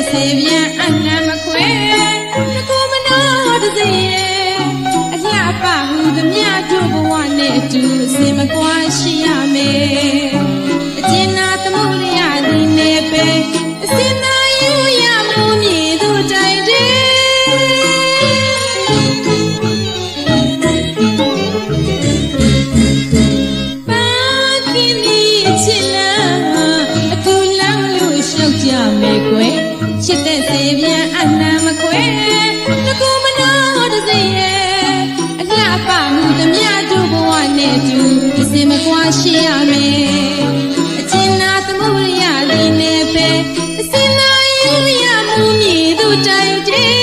အနံမခွဲတကူမနောတစေအလှပဟုသမျှတို့ဘဝနဲ့အတူအစင်မကွာရှိရမယ် အစင်မကွာရှိရမယ်အကျဉ်းနာသမှုရရသည်နဲ့ပဲအစင်နာယူရမှုမြည်သူတိုင်တယ်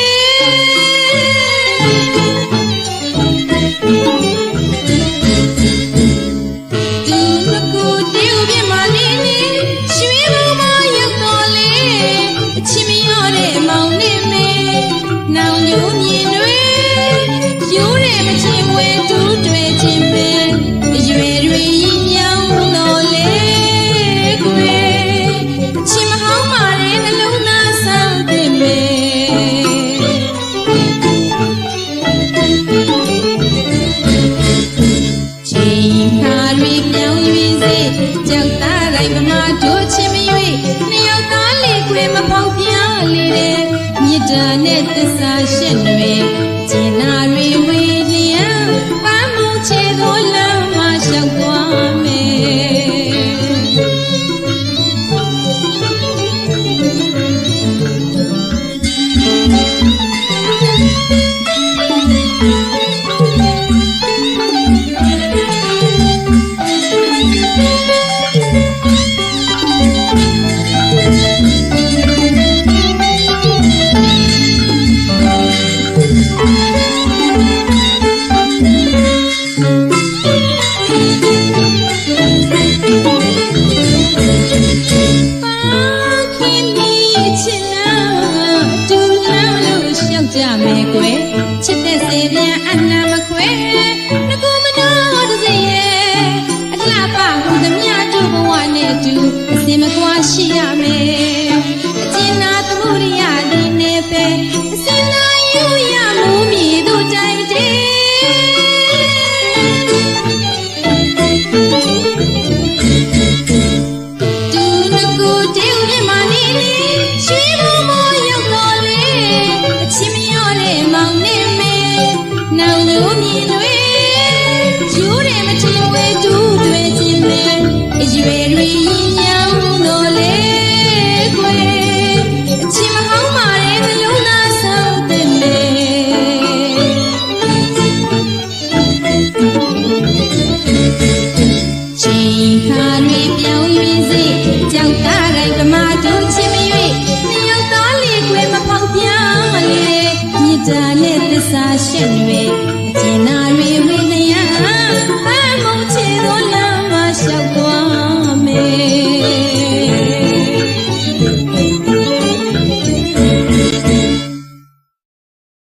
သူမကူတေးဥပြမနေနေရွှေဘုံမရောက်တော်လေအချစ်မရောတဲ့မောင်နဲ့မေနောင်ညိုမြ က်သားတိုင်းဗမာတို့ချင်မရွေနှစ်ယောက်သားလေးခွေမပေါက်ပြားလေတဲ့မြစ်တာနဲ့သစ္စာရှင်းတွေကျင်နာတွေဝေလျံပန်းမှုချေသောလမ်းမှာရှောက်သွားမယ် မယ်ကွယ်ချစ်တဲ့စေပြန်အနာ ရှင်တွေ